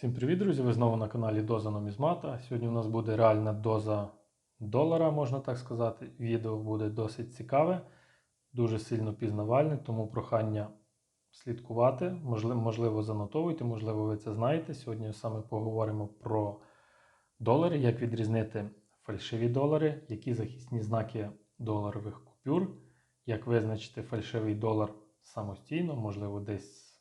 Всім привіт, друзі! Ви знову на каналі Доза Номізмата. Сьогодні у нас буде реальна доза долара, можна так сказати. Відео буде досить цікаве, дуже сильно пізнавальне, тому прохання слідкувати. Можливо, занотовуйте, можливо, ви це знаєте. Сьогодні саме поговоримо про долари, як відрізнити фальшиві долари, які захисні знаки доларових купюр, як визначити фальшивий долар самостійно, можливо, десь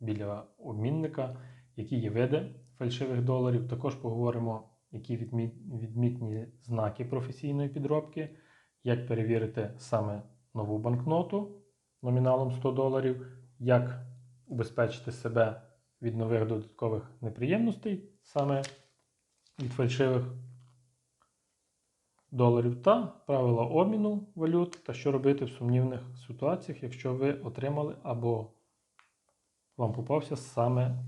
біля обмінника які є види фальшивих доларів. Також поговоримо, які відмі- відмітні знаки професійної підробки, як перевірити саме нову банкноту номіналом 100 доларів, як убезпечити себе від нових додаткових неприємностей, саме від фальшивих доларів, та правила обміну валют, та що робити в сумнівних ситуаціях, якщо ви отримали або вам попався саме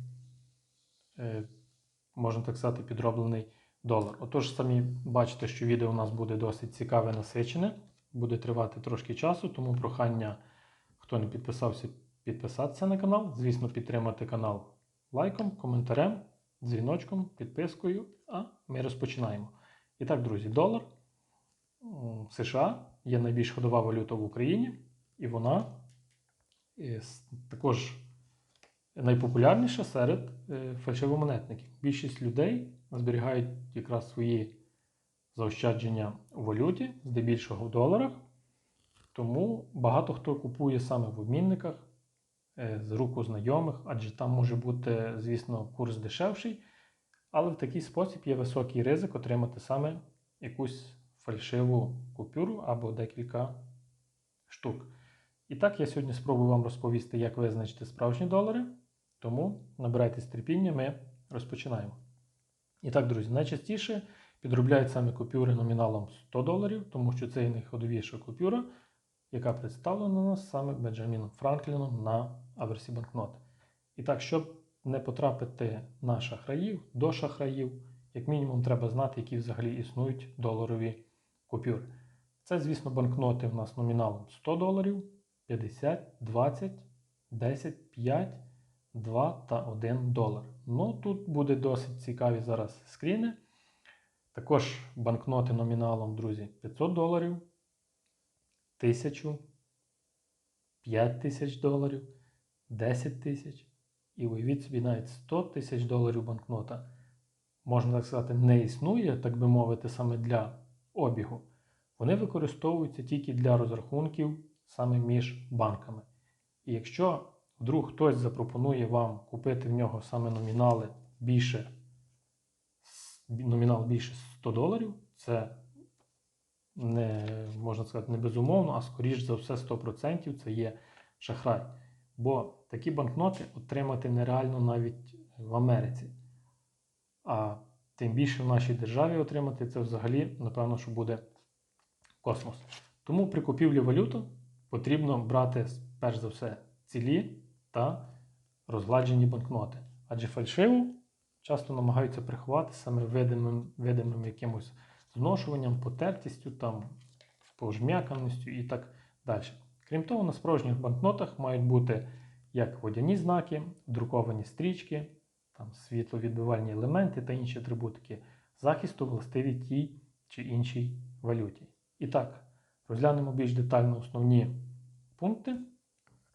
можна так сказати, підроблений долар. Отож, самі бачите, що відео у нас буде досить цікаве, насичене, буде тривати трошки часу, тому прохання, хто не підписався, підписатися на канал. Звісно, підтримати канал лайком, коментарем, дзвіночком, підпискою. А ми розпочинаємо. І так, друзі, долар м, США є найбільш ходова валюта в Україні, і вона е, також найпопулярніша серед е, фальшивомонетників. Більшість людей зберігають якраз свої заощадження у валюті, здебільшого в доларах. Тому багато хто купує саме в обмінниках е, з рук у знайомих, адже там може бути, звісно, курс дешевший, але в такий спосіб є високий ризик отримати саме якусь фальшиву купюру або декілька штук. І так, я сьогодні спробую вам розповісти, як визначити справжні долари. Тому набирайтесь терпіння, ми розпочинаємо. І так, друзі, найчастіше підробляють саме купюри номіналом 100 доларів, тому що це є найходовіша купюра, яка представлена нас саме Бенджаміном Франкліном на аверсі банкноти. І так, щоб не потрапити на шахраїв, до шахраїв, як мінімум, треба знати, які взагалі існують доларові купюри. Це, звісно, банкноти у нас номіналом 100 доларів, 50, 20, 10, 5, 2 та 1 долар. Ну, тут буде досить цікаві зараз скріни. Також банкноти номіналом, друзі, 500 доларів, 1000, 5 тисяч доларів, 10 тисяч. І уявіть собі, навіть 100 тисяч доларів банкнота, можна так сказати, не існує, так би мовити, саме для обігу. Вони використовуються тільки для розрахунків саме між банками. І якщо вдруг хтось запропонує вам купити в нього саме номінали більше, номінал більше 100 доларів, це не можна сказати не безумовно, а скоріш за все 100% це є шахрай. Бо такі банкноти отримати нереально навіть в Америці. А тим більше в нашій державі отримати це взагалі, напевно, що буде космос. Тому при купівлі валюту потрібно брати перш за все цілі та розгладжені банкноти. Адже фальшиву часто намагаються приховати саме видимим, видимим якимось зношуванням, потертістю, там, пожмяканістю і так далі. Крім того, на справжніх банкнотах мають бути як водяні знаки, друковані стрічки, там, світловідбивальні елементи та інші атрибутики захисту властиві тій чи іншій валюті. І так, розглянемо більш детально основні пункти,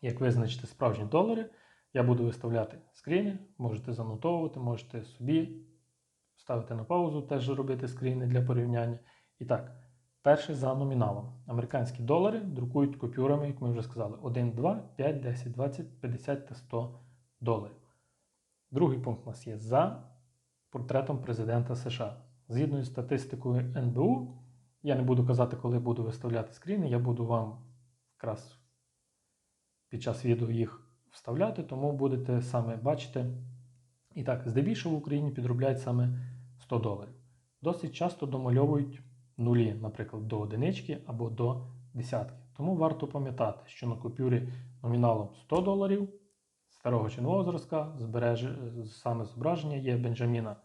як визначити справжні долари. Я буду виставляти скріни, можете занотовувати, можете собі ставити на паузу, теж робити скріни для порівняння. І так, перше за номіналом. Американські долари друкують купюрами, як ми вже сказали, 1, 2, 5, 10, 20, 50 та 100 доларів. Другий пункт у нас є за портретом президента США. Згідно із статистикою НБУ, я не буду казати, коли буду виставляти скріни, я буду вам якраз під час відео їх вставляти, тому будете саме бачити. І так, здебільшого в Україні підробляють саме 100 доларів. Досить часто домальовують нулі, наприклад, до одинички або до десятки. Тому варто пам'ятати, що на купюрі номіналом 100 доларів старого чи нового зразка збереже, саме зображення є Бенджаміна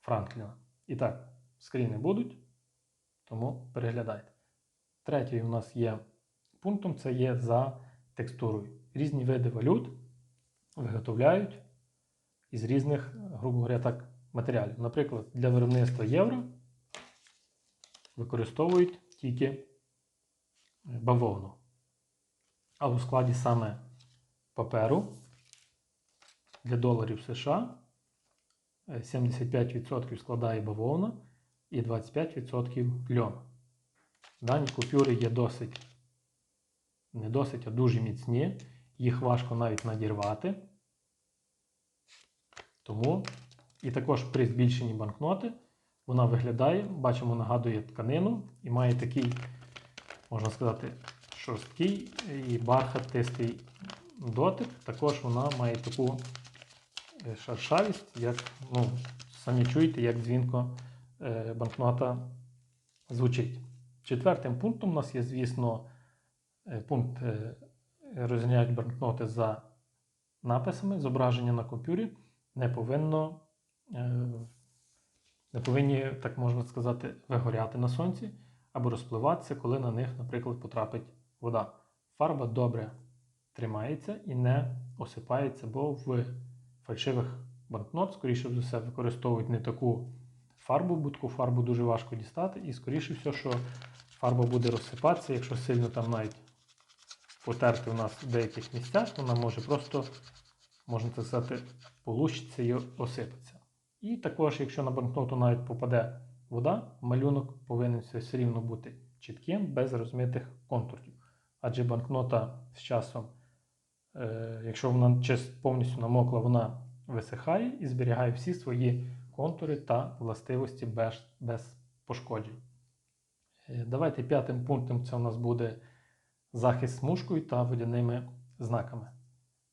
Франкліна. І так, скріни будуть, тому переглядайте. Третій у нас є пунктом це є за текстурою. Різні види валют виготовляють із різних, грубо говоря, так, матеріалів. Наприклад, для виробництва євро використовують тільки е, бавовну. А у складі саме паперу для доларів США е, 75% складає бавовна і 25% льон. Дані купюри є досить, не досить, а дуже міцні. Їх важко навіть надірвати. Тому і також при збільшенні банкноти вона виглядає, бачимо, нагадує тканину і має такий, можна сказати, шорсткий і бархатистий дотик. Також вона має таку е, шершавість, як, ну, самі чуєте, як дзвінко е, банкнота звучить. Четвертим пунктом у нас є, звісно, пункт е, розрізняють банкноти за написами. Зображення на купюрі не повинно, е, не повинні, так можна сказати, вигоряти на сонці або розпливатися, коли на них, наприклад, потрапить вода. Фарба добре тримається і не осипається, бо в фальшивих банкнот, скоріше за все, використовують не таку фарбу, бо таку фарбу дуже важко дістати, і скоріше все, що фарба буде розсипатися, якщо сильно там навіть потерти у нас в деяких місцях, вона може просто, можна так сказати, полущитися і осипатися. І також, якщо на банкноту навіть попаде вода, малюнок повинен все рівно бути чітким, без розмитих контурів. Адже банкнота з часом, е, якщо вона повністю намокла, вона висихає і зберігає всі свої контури та властивості без, без пошкоджень. Е, Давайте п'ятим пунктом це у нас буде захист смужкою та водяними знаками.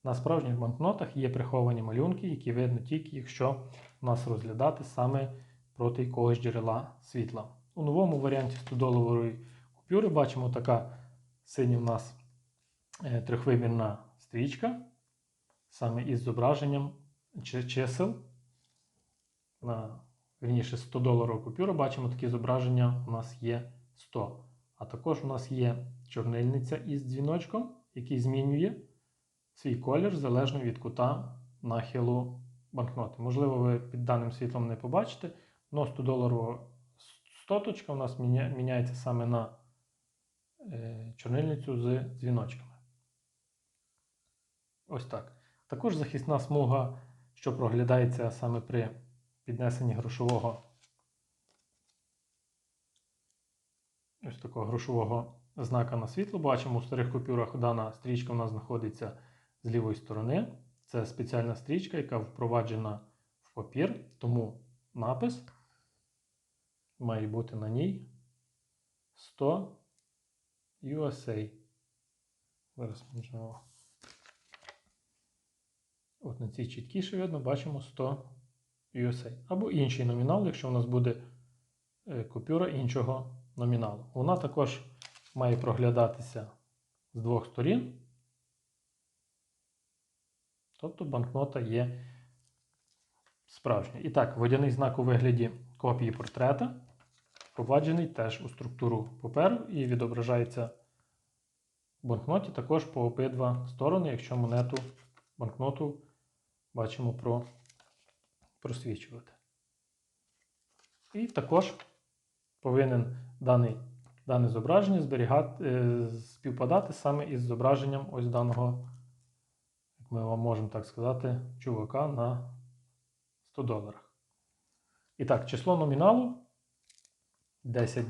На справжніх банкнотах є приховані малюнки, які видно тільки, якщо нас розглядати саме проти якогось джерела світла. У новому варіанті 100-доларової купюри бачимо така синя в нас е, трьохвимірна стрічка, саме із зображенням чисел. На вірніше 100 доларова купюра бачимо такі зображення у нас є 100. А також у нас є чорнильниця із дзвіночком, який змінює свій колір залежно від кута нахилу банкноти. Можливо, ви під даним світлом не побачите, але 100 доларова стоточка у нас міняється саме на е, чорнильницю з дзвіночками. Ось так. Також захисна смуга, що проглядається саме при піднесенні грошового ось такого грошового знака на світло. Бачимо, у старих купюрах дана стрічка у нас знаходиться з лівої сторони. Це спеціальна стрічка, яка впроваджена в папір, тому напис має бути на ній 100 USA. Зараз можемо. От на цій чіткіше видно, бачимо 100 USA. Або інший номінал, якщо у нас буде е, купюра іншого номіналу. Вона також має проглядатися з двох сторін. Тобто банкнота є справжня. І так, водяний знак у вигляді копії портрета впроваджений теж у структуру паперу і відображається в банкноті також по обидва сторони, якщо монету банкноту бачимо про, просвічувати. І також повинен даний, дане зображення зберігати, е, співпадати саме із зображенням ось даного, як ми вам можемо так сказати, чувака на 100 доларах. І так, число номіналу 10,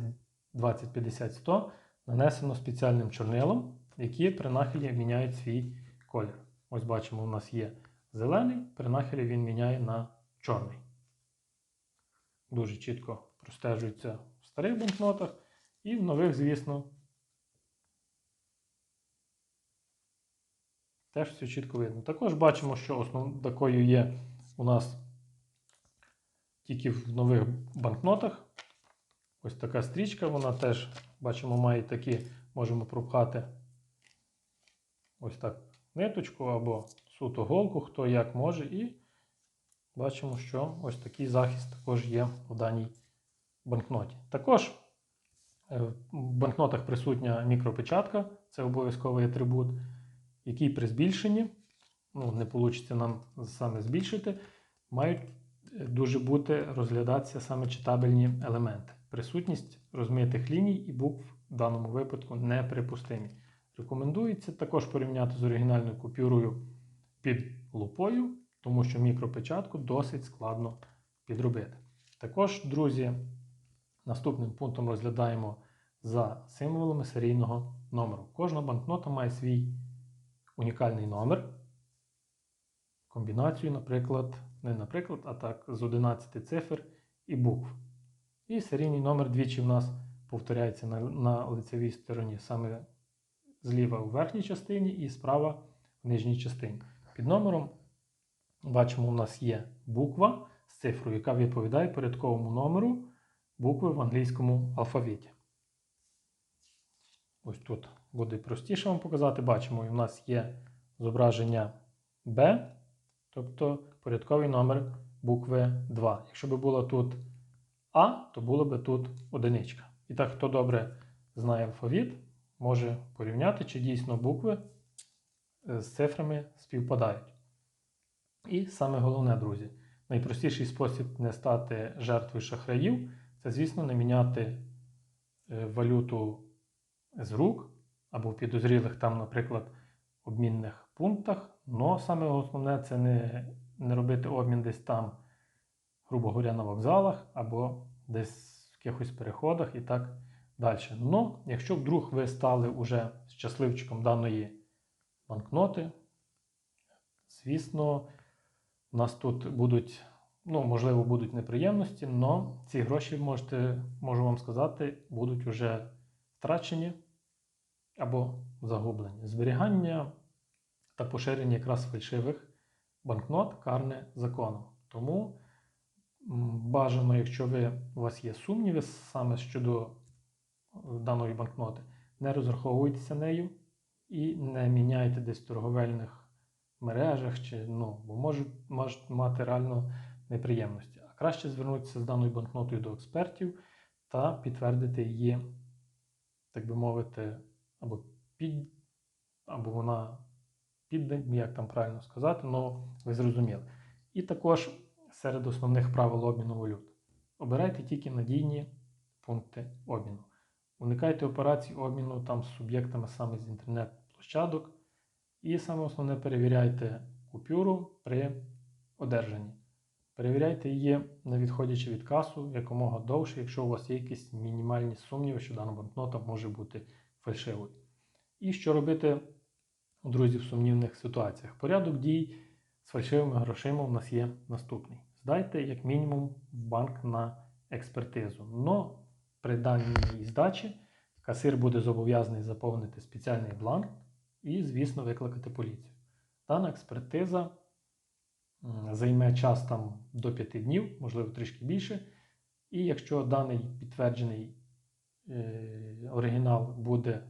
20, 50, 100 нанесено спеціальним чорнилом, які при нахилі міняють свій колір. Ось бачимо, у нас є зелений, при нахилі він міняє на чорний. Дуже чітко простежується в старих банкнотах і в нових, звісно, теж все чітко видно. Також бачимо, що основ... такою є у нас тільки в нових банкнотах. Ось така стрічка, вона теж, бачимо, має такі, можемо пропхати ось так ниточку або суто голку, хто як може. І бачимо, що ось такий захист також є у даній банкноті. Також в банкнотах присутня мікропечатка, це обов'язковий атрибут, який при збільшенні, ну, не вийде нам саме збільшити, мають е, дуже бути розглядатися саме читабельні елементи. Присутність розмитих ліній і букв в даному випадку неприпустимі. Рекомендується також порівняти з оригінальною купюрою під лупою, тому що мікропечатку досить складно підробити. Також, друзі, наступним пунктом розглядаємо за символами серійного номеру. Кожна банкнота має свій унікальний номер. Комбінацію, наприклад, не наприклад, а так з 11 цифр і букв. І серійний номер двічі в нас повторяється на, на лицевій стороні, саме зліва у верхній частині і справа в нижній частині. Під номером бачимо, у нас є буква з цифрою, яка відповідає порядковому номеру букви в англійському алфавіті. Ось тут буде простіше вам показати. Бачимо, у нас є зображення B, тобто порядковий номер букви 2. Якщо б було тут А, то було б тут одиничка. І так, хто добре знає алфавіт, може порівняти, чи дійсно букви з цифрами співпадають. І саме головне, друзі, найпростіший спосіб не стати жертвою шахраїв це, звісно, не міняти е, валюту з рук або в підозрілих там, наприклад, обмінних пунктах. Но саме основне це не, не робити обмін десь там, грубо говоря, на вокзалах або десь в якихось переходах і так далі. Но якщо вдруг ви стали уже щасливчиком даної банкноти, звісно, у нас тут будуть, ну, можливо, будуть неприємності, але ці гроші, можете, можу вам сказати, будуть вже втрачені або загублені. Зберігання та поширення якраз фальшивих банкнот карне законом. Тому бажано, якщо ви, у вас є сумніви саме щодо е, даної банкноти, не розраховуйтеся нею і не міняйте десь в торговельних мережах, чи, ну, бо можуть, можуть мати реально неприємності. А краще звернутися з даною банкнотою до експертів та підтвердити її, так би мовити, або під, або вона під, як там правильно сказати, але ви зрозуміли. І також серед основних правил обміну валют. Обирайте тільки надійні пункти обміну. Уникайте операцій обміну там з суб'єктами саме з інтернет-площадок. І саме основне перевіряйте купюру при одержанні. Перевіряйте її, не відходячи від касу якомога довше, якщо у вас є якісь мінімальні сумніви, що дана банкнота може бути фальшивою. І що робити, друзі, в сумнівних ситуаціях? Порядок дій з фальшивими грошима у нас є наступний. Здайте, як мінімум, в банк на експертизу. Но при даній здачі касир буде зобов'язаний заповнити спеціальний бланк і, звісно, викликати поліцію. Дана експертиза займе час там до 5 днів, можливо, трішки більше. І якщо даний підтверджений е, оригінал буде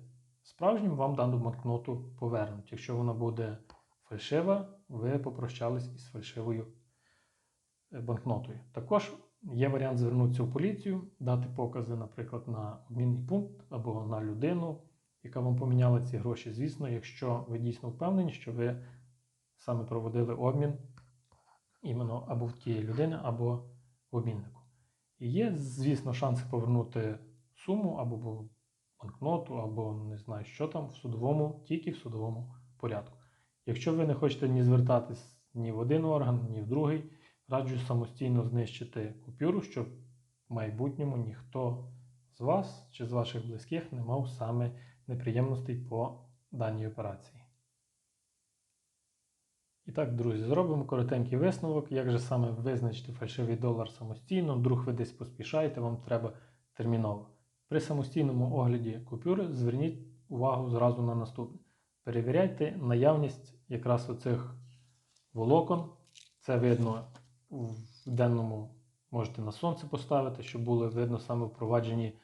справжнім, вам дану банкноту повернуть. Якщо вона буде фальшива, ви попрощались із фальшивою е, банкнотою. Також є варіант звернутися в поліцію, дати покази, наприклад, на обмінний пункт або на людину, яка вам поміняла ці гроші. Звісно, якщо ви дійсно впевнені, що ви саме проводили обмін іменно або в тієї людини, або в обміннику. І є, звісно, шанси повернути суму або банкноту, або не знаю, що там в судовому, тільки в судовому порядку. Якщо ви не хочете ні звертатись ні в один орган, ні в другий, раджу самостійно знищити купюру, щоб в майбутньому ніхто з вас чи з ваших близьких не мав саме неприємностей по даній операції. І так, друзі, зробимо коротенький висновок, як же саме визначити фальшивий долар самостійно, вдруг ви десь поспішаєте, вам треба терміново. При самостійному огляді купюри зверніть увагу зразу на наступне. Перевіряйте наявність якраз оцих волокон. Це видно в денному, можете на сонце поставити, щоб було видно саме впроваджені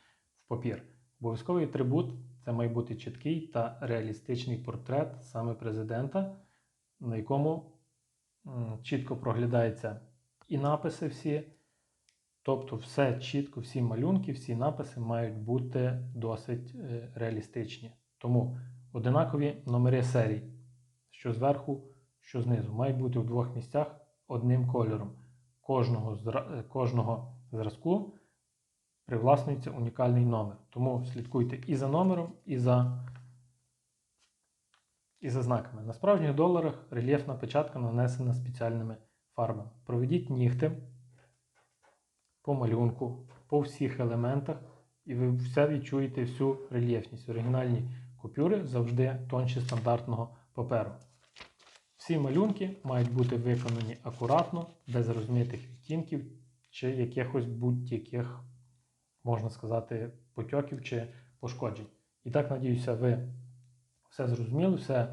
в папір. Обов'язковий атрибут це має бути чіткий та реалістичний портрет саме президента, на якому чітко проглядаються і написи всі. Тобто, все чітко, всі малюнки, всі написи мають бути досить е, реалістичні. Тому одинакові номери серій, що зверху, що знизу, мають бути в двох місцях одним кольором. кожного, е, кожного зразку привласнюється унікальний номер. Тому слідкуйте і за номером, і за, і за знаками. На справжніх доларах рельєфна печатка нанесена спеціальними фарбами. Проведіть нігтем по малюнку, по всіх елементах, і ви все відчуєте всю рельєфність. Оригінальні купюри завжди тонші стандартного паперу. Всі малюнки мають бути виконані акуратно, без розмитих відтінків чи якихось будь-яких, можна сказати, потьоків чи пошкоджень. І так, надіюся, ви все зрозуміли, все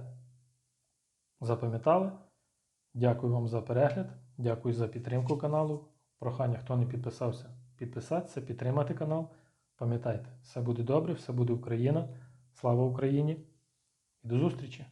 запам'ятали. Дякую вам за перегляд, дякую за підтримку каналу. Прохання, хто не підписався, підписатися, підтримати канал. Пам'ятайте, все буде добре, все буде Україна. Слава Україні і до зустрічі!